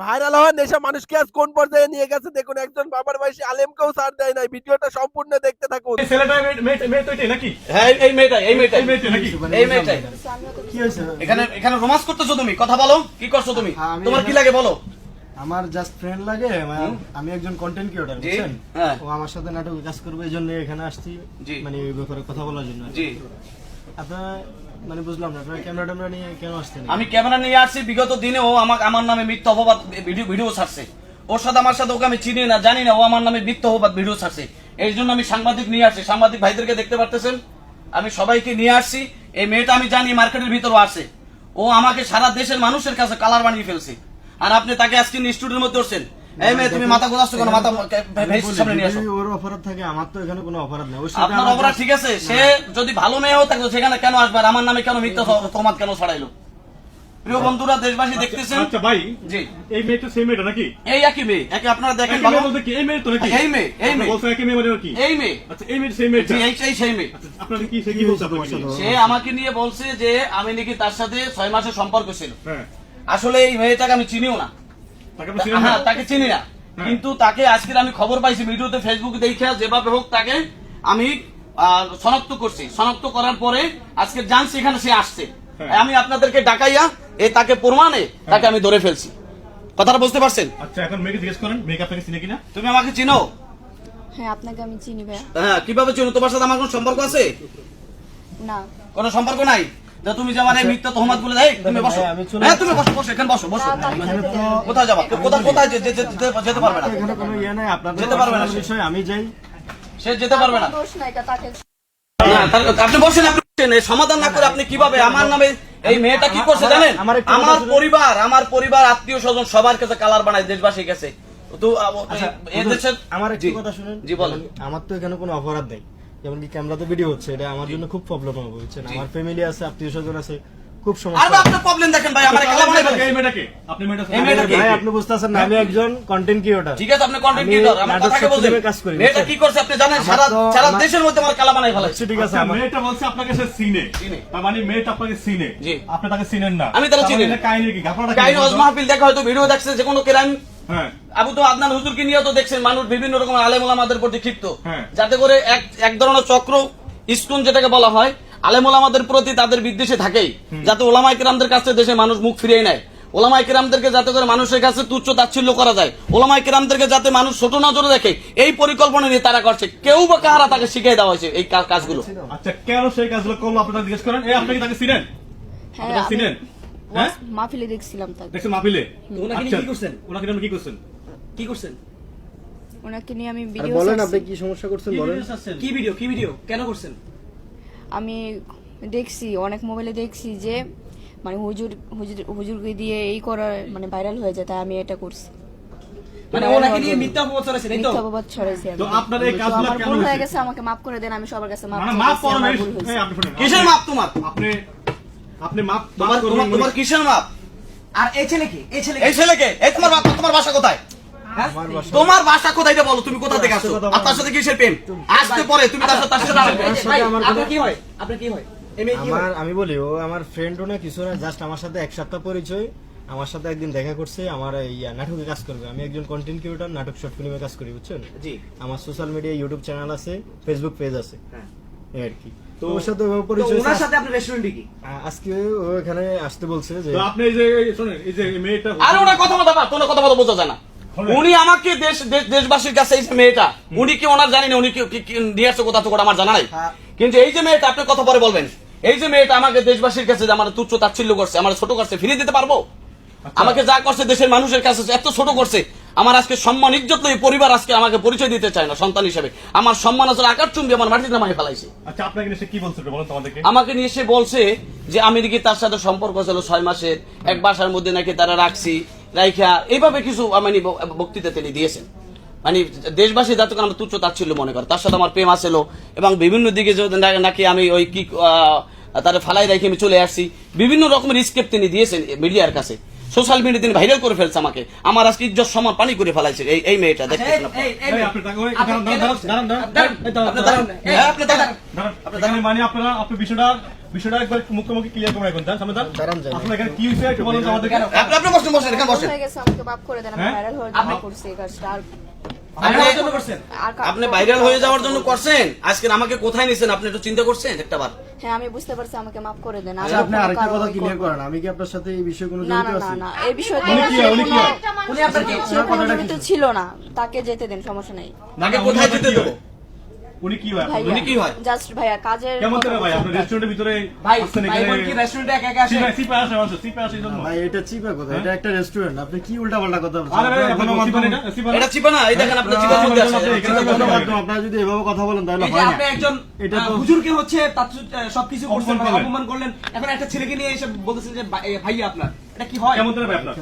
Viral হওয়ার নেশা মানুষকে আজ কোন পর্যায়ে নিয়ে গেছে? দেখুন একজন বাবার বয়সী আলেমকেও ছাড় দেয় নাই। ভিডিওটা সম্পূর্ণ দেখতে থাকুন। এই ছেলেটা মেয়ে- তো এটাই নাকি? হ্যাঁ এই- মেয়েটাই এই মেয়েটাই। নাকি? এই মেয়েটাই। কি হয়েছে? এখানে এখানে রোমান্স করতেছো তুমি? কথা বলো কি করছ তুমি? হ্যাঁ, তোমার কি লাগে বলো। আমার জাস্ট ফ্রেন্ড লাগে আমি একজন কন্টেন্ট ক্রিয়েটর বুঝছেন? হ্যাঁ। ও আমার সাথে নাটকে কাজ করবে এই জন্য এখানে আসছি। মানে এই ব্যাপারে কথা বলার জন্য জি। মানে আমি ক্যামেরা নিয়ে আসছি, বিগত দিনে ও আমাকে, আমার নামে মিথ্যা অপবাদ ভিডিও ভিডিও ছাড়ছে। ওর সাথে আমার সাথে ওকে আমি চিনি না, জানি না, ও আমার নামে মিথ্যা অপবাদ ভিডিও ছাড়ছে। এই জন্য আমি সাংবাদিক নিয়ে আসছি। সাংবাদিক ভাইদেরকে দেখতে পারতেছেন? আমি সবাইকে নিয়ে আসছি। এই মেয়েটা আমি জানি মার্কেটের ভিতরও আছে। ও আমাকে সারা দেশের মানুষের কাছে কালার বানিয়ে ফেলছে। আর আপনি তাকে আজকে স্টুডিওর মধ্যে উঠছেন এই মেয়ে তুমি মাথা গোলাচ্ছ কেন? মাথা ভেসে সামনে নিয়ে আসো। ওর অপরাধ থাকে আমার তো এখানে কোনো অপরাধ নেই। আপনার অপরাধ ঠিক আছে সে যদি ভালো মেয়েও থাকতো সেখানে কেন আসবে? আর আমার নামে কেন মিথ্যা তোমার কেন ছড়াইলো? প্রিয় বন্ধুরা দেশবাসী দেখতেছেন? আচ্ছা ভাই জি। এই মেয়েটা সেই মেয়েটা নাকি? এই একই মেয়ে। একে আপনারা দেখেন ভালো বলতে কি? এই মেয়ে তো নাকি? এই মেয়ে, এই মেয়ে। বলছো একই মেয়ে মানে কি? এই মেয়ে। আচ্ছা এই মেয়ে সেই মেয়েটা? এই সেই সেই মেয়ে। আচ্ছা, কি সে কি বলছে আপনাকে সে আমাকে নিয়ে বলছে যে আমি নাকি তার সাথে ছয় মাসের সম্পর্ক ছিল। হ্যাঁ। আসলে এই মেয়েটাকে আমি চিনিও না তাকে আপনি চিনেন না? হ্যাঁ তাকে চিনি না। হ্যাঁ। কিন্তু তাকে আজকে আমি খবর পাইছি ভিডিওতে ফেসবুকে দেখে যেভাবে হোক তাকে আমি শনাক্ত করছি। শনাক্ত করার পরে আজকে জানছি এখানে সে আসছে। হ্যাঁ। আমি আপনাদেরকে ডাকাইয়া এ তাকে প্রমাণে তাকে আমি ধরে ফেলছি। কথাটা বুঝতে পারছেন? আচ্ছা এখন মেয়েকে জিজ্ঞেস করেন মেয়েকে আপনাকে চিনে কিনা? তুমি আমাকে চিনো? হ্যাঁ আপনাকে আমি চিনি ভাইয়া। হ্যাঁ কীভাবে চিনো? তোমার সাথে আমার কোনো সম্পর্ক আছে? না। কোনো সম্পর্ক নাই? যে তুমি যে আমার এই মিথ্যা তহমাত বলে দেয় তুমি বসো। আমি চলে হ্যাঁ তুমি বসো বসো এখানে বসো বসো। কোথায় যাবা? কোথায় কোথায় যেতে- যেতে পারবে না? এখানে কোনো ইয়ে নাই আপনাদের যেতে পারবে না বিষয় আমি যাই। সে যেতে পারবে না। দোষ নাই তা তাকে আপনি বসেন আপনি সমাধান না করে আপনি কীভাবে? আমার নামে এই মেয়েটা কি করছে জানেন? আমার। পরিবার আমার পরিবার আত্মীয় স্বজন সবার কাছে কালার বানায় দেশবাসীর কাছে। তো আচ্ছা, আমার কথা শুনুন। জি বলেন। আমার তো এখানে কোনো অপরাধ নেই। যেমন কি ক্যামেরাতে ভিডিও হচ্ছে এটা আমার জন্য খুব প্রবলেম হবে বুঝছেন? আমার ফ্যামিলি আছে আত্মীয় স্বজন আছে খুব আর সমস্যা আপনার প্রবলেম দেখেন ভাই আমার কালা বানাই ফেলেছে। এই মেয়েটাকে আপনি মেয়েটা এই মেয়েটা ভাই আপনি বুঝতেছেন না আমি একজন কন্টেন্ট ক্রিয়েটর ঠিক আছে আপনি কন্টেন্ট ক্রিয়েটর আমার নাটক কথাকে বলছেন। কাজ করি, বুঝছেন? কি করছে আপনি জানেন সারা সারা দেশের মধ্যে আমার কালা বানাই ফেলাচ্ছে ঠিক আছে আচ্ছা, আমার মেয়েটা বলছে আপনাকে সে চিনে চিনে। তার মানে মেয়েটা আপনাকে চিনে জি। আপনি তাকে চিনেন না। আমি তাকে চিনি মানে না। এটা কাহিনী কি? আপনারা কাহিনী ওয়াজ মাহফিল দেখা হয়তো ভিডিও দেখছে যে কোনো ক্রাইম হ্যাঁ আবু তো আদনান হুজুরকে নিয়ে তো দেখছেন মানুষ বিভিন্ন রকম আলেম ওলামাদের প্রতি ক্ষিপ্ত। হ্যাঁ। যাতে করে এক এক ধরনের চক্র স্টোন যেটাকে বলা হয় আলেম ওলামাদের প্রতি তাদের বিদ্বেষে থাকেই। যাতে ওলামাই কিরামদের কাছে দেশে মানুষ মুখ ফিরিয়ে নেয়। ওলামাই কিরামদেরকে যাতে করে মানুষের কাছে তুচ্ছ তাচ্ছিল্য করা যায়। ওলামাই কিরামদেরকে যাতে মানুষ ছোট নজরে দেখে এই পরিকল্পনা নিয়ে তারা করছে। কেউ বা কাহারা তাকে শিখিয়ে দেওয়া হয়েছে এই কাজগুলো? আচ্ছা কেন সেই কাজগুলো করল? আপনারা জিজ্ঞেস করেন। এই আপনি কি তাকে চিনেন? হ্যাঁ চিনেন? হ্যাঁ মাহফিলে দেখছিলাম তাকে। দেখছেন মাহফিলে? ওনাকে নিয়ে আচ্ছা, কি করছেন? ওনাকে নিয়ে কি করছেন? কি করছেন? ওনাকে নিয়ে আমি ভিডিও বলেন আপনি কি সমস্যা করছেন বলেন। কি ভিডিও কি ভিডিও কেন করছেন? আমি দেখছি অনেক মোবাইলে দেখছি যে মানে হুজুর হুজুর হুজুরকে দিয়ে এই করা মানে ভাইরাল হয়ে যায় তাই আমি এটা করছি। মানে ওনাকে নিয়ে মিথ্যা অপবাদ ছড়াইছেন এই তো? মিথ্যা অপবাদ ছড়াইছি তো আপনার এই কাজগুলো কেন হয়ে গেছে আমাকে মাফ করে দেন আমি সবার কাছে মাফ মানে। এই আপনি শুনেন। কিসের মাপ তোমার? আপনি আপনি মাপ তোমার তোমার তোমার কিসের মাপ? আর এই ছেলেকে এই ছেলেকে এই ছেলেকে এই তোমার বাপ- তোমার বাসা কোথায়? তোমার বাসা কোথায় এটা বলো তুমি কোথা থেকে আসছো? আর তার সাথে কিসের প্রেম? আসতে পরে তুমি তার সাথে তার সাথে আপনার কি হয়? আপনার কি হয়? কি হয়? আমার আমি বলি ও আমার ফ্রেন্ডও না কিছু না জাস্ট আমার সাথে এক সপ্তাহ পরিচয়। আমার সাথে একদিন দেখা করছে আমার ইয়া নাটকে কাজ করবে। আমি একজন কন্টেন্ট ক্রিয়েটর নাটক শর্ট ফিল্মে কাজ করি বুঝছেন? জি। আমার সোশ্যাল মিডিয়া ইউটিউব চ্যানেল আছে ফেসবুক পেজ আছে। হ্যাঁ। এই আর কি তো ওর সাথে পরিচয় ওনার সাথে আপনার রেস্টুরেন্টে কি? আজকে ও এখানে আসতে বলছে যে তো আপনি এই যে শোনেন এই যে মেয়েটা আরে ওনার কথা কথা বলতে বোঝা যায় না। উনি আমাকে দেশ দেশ- দেশবাসীর কাছে এই যে মেয়েটা উনি কি ওনার জানি না উনি কি- নিয়ে আসছে কোথা থেকে আমার জানা নাই? হ্যাঁ। কিন্তু এই যে মেয়েটা আপনি কথা পরে বলবেন। এই যে মেয়েটা আমাকে দেশবাসীর কাছে যে আমার তুচ্ছ তাচ্ছিল্য করছে আমার ছোট করছে ফিরিয়ে দিতে পারব? আমাকে যা করছে দেশের মানুষের কাছে এত ছোট করছে আমার আজকে সম্মান ইজ্জত লই পরিবার আজকে আমাকে পরিচয় দিতে চায় না সন্তান হিসেবে। আমার সম্মান আসলে আকার চুম্বি আমার মাটিতে নামাই ফেলাইছে। আচ্ছা আপনাকে নিয়ে কি বলছিল বলুন তো আমাদেরকে। আমাকে নিয়ে এসে বলছে যে আমি নাকি তার সাথে সম্পর্ক ছিল ছয় মাসের এক বাসার মধ্যে নাকি তারা রাখছি রাইখা এইভাবে কিছু মানে বক্তৃতা তিনি দিয়েছেন। মানে দেশবাসী যাতে আমার তুচ্ছ তাচ্ছিল্য মনে করে তার সাথে আমার প্রেম আসছিল এবং বিভিন্ন দিকে নাকি আমি ওই কি তারা ফালাই রেখে আমি চলে আসছি। বিভিন্ন রকমের স্কেপ তিনি দিয়েছেন মিডিয়ার কাছে। সোশ্যাল মিডিয়া দিন ভাইরাল করে ফেলছে আমাকে। আমার আজকে ইজ্জত সমান পানি করে ফেলাইছে এই এই মেয়েটা দেখতেছেন আপনারা। এই এই আপনি আপনি হ্যাঁ, মানে বিষয়টা বিষয়টা একবার মুখোমুখি ক্লিয়ার করে রাখুন সামনে দাঁড়ান। আপনার এখানে কি হয়েছে একটু বলুন আমাদের আপনি আপনি বসেন বসেন এখানে বসেন। হয়ে গেছে আমাকে বাপ করে দেন আমি হ্যাঁ? ভাইরাল হয়ে জন্য করছি এই কাজটা। আর আপনি কা- ভাইরাল হয়ে যাওয়ার জন্য করছেন? আজকে আমাকে কোথায় নিছেন? আপনি একটু চিন্তা করছেন একটা বার? হ্যাঁ আমি বুঝতে পারছি আমাকে মাফ করে দেন। আচ্ছা আপনি আরেকটা কথা ক্লিয়ার করেন আমি কি আপনার সাথে এই বিষয়ে কোনো না জড়িত না না না এই বিষয়ে উনি কি উনি কি? উনি আপনার কি কোনো জড়িত ছিল? না তাকে যেতে দেন সমস্যা নেই। তাকে কোথায় যেতে দেবো? উনি কি হয় উনি কি হয়? জাস্ট ভাইয়া কাজের কেমন করে ভাই? আপনার রেস্টুরেন্টের ভিতরে ভাই ভাই এখানে কি রেস্টুরেন্টে একা একা আসে? সিপা আসে মানুষ সিপা আসে জন্য। ভাই এটা চিপা কথা এটা একটা রেস্টুরেন্ট আপনি কি উল্টাপাল্টা কথা বলছেন? আরে ভাই আপনার এটা চিপা না এই দেখেন আপনার চিপার না, মধ্যে না, আছে। না, এটা না, চিপার না, মধ্যে না, আছে। গণমাধ্যম আপনারা যদি এভাবে কথা বলেন তাহলে আপনি একজন এটা তো- হুজুরকে হচ্ছে তার সবকিছু করছেন অপমান করলেন। এখন একটা ছেলেকে নিয়ে এসে বলতেছেন যে ভাই- ভাইয়া আপনার। এটা কি হয়? কেমন করে ভাই আপনার?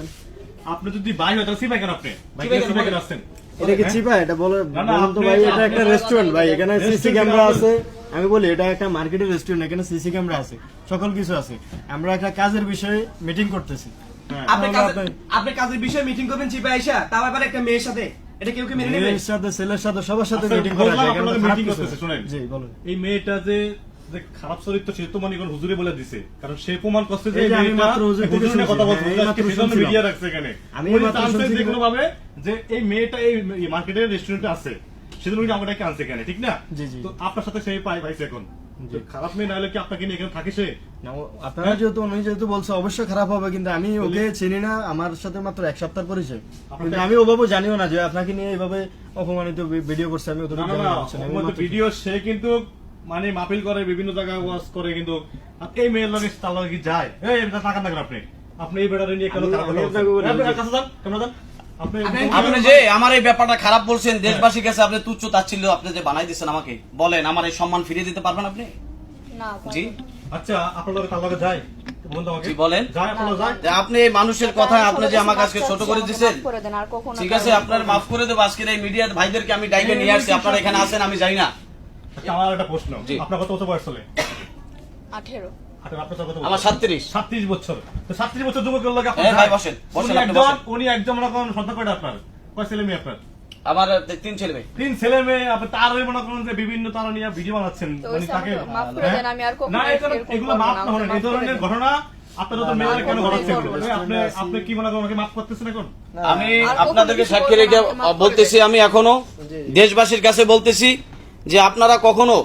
আপনি যদি বাই হয় তাহলে সিপা কেন আপনি? ভাই সিপাই কেন সিপা কেন আসছেন? এটা কি চিপা? এটা বলে বলুন তো ভাই এটা একটা রেস্টুরেন্ট ভাই এখানে সিসি ক্যামেরা আছে। আমি বলি এটা একটা মার্কেটের রেস্টুরেন্ট এখানে সিসি ক্যামেরা আছে। সকল কিছু আছে। আমরা একটা কাজের বিষয়ে মিটিং করতেছি। হ্যাঁ। আপনি আপনি- আপনি কাজের বিষয়ে মিটিং করবেন চিপা আইসা তাও আবার একটা মেয়ের সাথে। এটা কেউ কি মেনে নেবে? মেয়ের সাথে ছেলের সাথে সবার সাথে আচ্ছা, মিটিং করা বললাম যায় করতেছে, শুনেন। জি বলুন। এই মেয়েটা যে যে খারাপ চরিত্র সে তো মনে করেন হুজুরে বলে দিছে। কারণ সে প্রমাণ করছে যে আমি মাত্র হুজুর নিয়ে কথা বলছে হ্যাঁ, সেজন্য মিডিয়া রাখছে এখানে। আমি মাত্র শুনছি যে কোনো ভাবে যে এই মেয়েটা এই মার্কেটের রেস্টুরেন্টে আছে সেজন্য আমাকে আনছে এখানে ঠিক না? জি, জি। তো আপনার সাথে সেই পাই পাইছে এখন। খারাপ মেয়ে না হলে কি আপনাকে নিয়ে এখানে থাকে সে? আপনারা যেহেতু উনি যেহেতু বলছে অবশ্যই খারাপ হবে কিন্তু আমি ওকে চিনি না আমার সাথে মাত্র এক সপ্তাহ পরিচয়। কিন্তু আমি ওভাবে জানিও না যে আপনাকে নিয়ে এইভাবে অপমানিত ভিডিও করছে আমি ভিডিও সে কিন্তু মানে মাহফিল করে বিভিন্ন জায়গায় ওয়াজ করে কিন্তু এই মেয়ের লগে তার লগে কি যায়? এই এটা টাকা না আপনি। আপনি এই বেড়ারে নিয়ে কেন খারাপ বলছেন? আপনি যে- কাছে যান, ক্যামেরা যান। আপনি আপনি- আপনি যে আমার এই ব্যাপারটা খারাপ বলছেন দেশবাসীর কাছে আপনি তুচ্ছ তাচ্ছিল্য আপনি যে বানাই দিচ্ছেন আমাকে বলেন আমার এই সম্মান ফিরিয়ে দিতে পারবেন আপনি? না জি? আচ্ছা আপনার লগে তার লগে যায়? আপনি মানুষের কথা আপনি যে আমাকে আজকে ছোট করে দিচ্ছেন মাফ করে দেন আর কখনো ঠিক আছে আপনার মাফ করে দেবো আজকের এই মিডিয়ার ভাইদেরকে আমি ডাইকে নিয়ে আসছি আপনারা এখানে আসেন আমি যাই না। আচ্ছা, আমার একটা প্রশ্ন। আপনার কত বছর বয়স চলে আঠেরো। আপনার আপনার কত আমার সাতত্রিশ সাতত্রিশ বছর। তো সাতত্রিশ বছর যুবকের লগে হ্যাঁ, ভাই, বসেন। বসেন, উনি আপনি একজন বসেন। উনি একজন করেন সন্তান কয়টা আপনার? কয় ছেলে মেয়ে আপনার? আমার তিন ছেলে মেয়ে। তিন ছেলে মেয়ে আপনি তার মনে করেন যে বিভিন্ন তারা নিয়ে ভিডিও বানাচ্ছেন। মানে তাকে আমি না এগুলো মাফ না, হলেন এই ধরনের ঘটনা আপনার তো মেয়েরা আর কেন কখনোই ঘটাচ্ছেন? করব না। আপনি আপনি কি মনে করেন আমাকে মাফ করতেছেন এখন? আমি আপনাদেরকে সাক্ষী রেখে বলতেছি আমি এখনও। দেশবাসীর কাছে বলতেছি যে আপনারা কখনো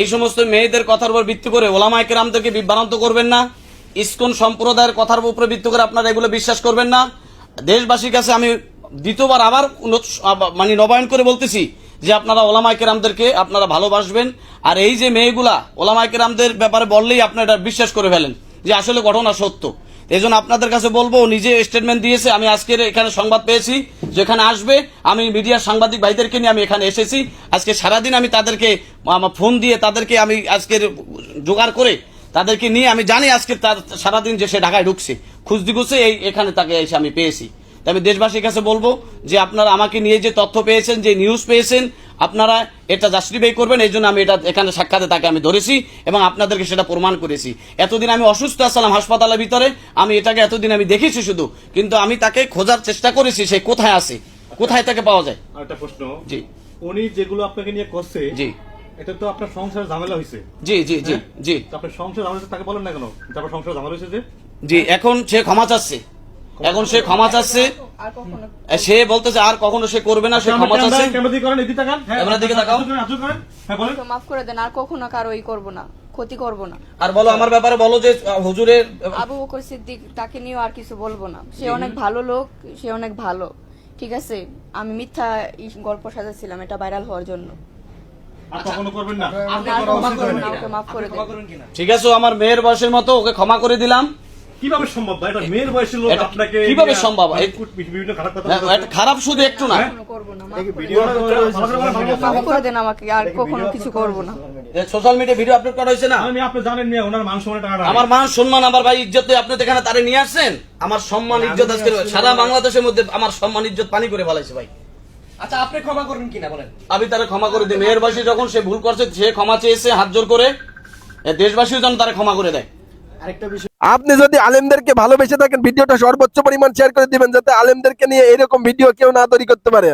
এই সমস্ত মেয়েদের কথার উপর ভিত্তি করে ওলামা একরামদেরকে বিভ্রান্ত করবেন না। ইস্কন সম্প্রদায়ের কথার উপরে ভিত্তি করে আপনারা এগুলো বিশ্বাস করবেন না। দেশবাসীর কাছে আমি দ্বিতীয়বার আবার মানে নবায়ন করে বলতেছি যে আপনারা ওলামা কেরামদেরকে আপনারা ভালোবাসবেন। আর এই যে মেয়েগুলা ওলামা কেরামদের ব্যাপারে বললেই আপনারা বিশ্বাস করে ফেলেন যে আসলে ঘটনা সত্য। এই জন্য আপনাদের কাছে বলব, নিজে স্টেটমেন্ট দিয়েছে, আমি আজকের এখানে সংবাদ পেয়েছি, যেখানে আসবে, আমি মিডিয়ার সাংবাদিক ভাইদেরকে নিয়ে আমি এখানে এসেছি। আজকে সারাদিন আমি তাদেরকে, আমার ফোন দিয়ে তাদেরকে আমি আজকের জোগাড় করে তাদেরকে নিয়ে আমি জানি আজকে তার সারাদিন যে সে ঢাকায় ঢুকছে। খুঁজদি খুঁজছে এই, এখানে তাকে এসে আমি পেয়েছি। আমি দেশবাসীর কাছে বলব যে আপনারা আমাকে নিয়ে যে তথ্য পেয়েছেন, যে নিউজ পেয়েছেন আপনারা এটা জাস্টিফাই করবেন এই জন্য আমি এটা এখানে সাক্ষাতে তাকে আমি ধরেছি এবং আপনাদেরকে সেটা প্রমাণ করেছি। এতদিন আমি অসুস্থ আসলাম হাসপাতালের ভিতরে আমি এটাকে এতদিন আমি দেখেছি শুধু কিন্তু আমি তাকে খোঁজার চেষ্টা করেছি সে কোথায় আছে কোথায় তাকে পাওয়া যায়। একটা প্রশ্ন জি। উনি যেগুলো আপনাকে নিয়ে করছে জি। এটা তো আপনার সংসার ঝামেলা হয়েছে। জি জি জি জি। আপনার সংসার ঝামেলা তাকে বলেন না কেন? তারপর সংসার ঝামেলা হয়েছে যে? জি এখন সে ক্ষমা চাচ্ছে। এখন সে ক্ষমা চাচ্ছে। সে বলতেছে আর কখনো সে করবে না সে ক্ষমা চাচ্ছে। ক্যামেরা দিকে করেন এদিকে তাকান হ্যাঁ ক্যামেরার দিকে তাকাও। আজু করেন, আজু করেন হ্যাঁ মাফ করে দেন আর কখনো কারও ই করব না ক্ষতি করব না। আর বলো আমার ব্যাপারে বলো যে হুজুরের আবু বকর সিদ্দিক তাকে নিয়েও আর কিছু বলব না। সে অনেক ভালো লোক সে অনেক ভালো। ঠিক আছে? আমি মিথ্যা গল্প সাজাচ্ছিলাম এটা ভাইরাল হওয়ার জন্য। ঠিক আছে আমার মেয়ের বয়সের মতো ওকে ক্ষমা করে দিলাম। কীভাবে সম্ভব ভাই? এটা মেয়ের বয়সের লোক আপনাকে কীভাবে সম্ভব? মানে বিভিন্ন খারাপ কথা হ্যাঁ, এটা খারাপ শুধু একটু না। কখনো করব না মাফ করে দেন। আমাকে আর কখনো কিছু করব না। সোশ্যাল মিডিয়া ভিডিও আপলোড করা হয়েছে না? আমি আপনি জানেন মিয়া ওনার মান সম্মানের টাকাটা আমার মান সম্মান আমার ভাই ইজ্জত আপনি তো এখানে তারে নিয়ে আসছেন? আমার সম্মান ইজ্জত আজকে সারা বাংলাদেশের মধ্যে আমার সম্মান ইজ্জত পানি করে ফেলাইছে ভাই। আচ্ছা আপনি ক্ষমা করবেন কিনা বলেন? আমি তারে ক্ষমা করে দিই। মেয়ের বয়সে যখন সে ভুল করছে সে ক্ষমা চেয়েছে হাত জোর করে। দেশবাসীও যেন তারা ক্ষমা করে দেয়। আপনি যদি আলেমদেরকে ভালোবেসে থাকেন, ভিডিওটা সর্বোচ্চ পরিমাণ শেয়ার করে দিবেন, যাতে আলেমদেরকে নিয়ে এরকম ভিডিও কেউ না তৈরি করতে পারে।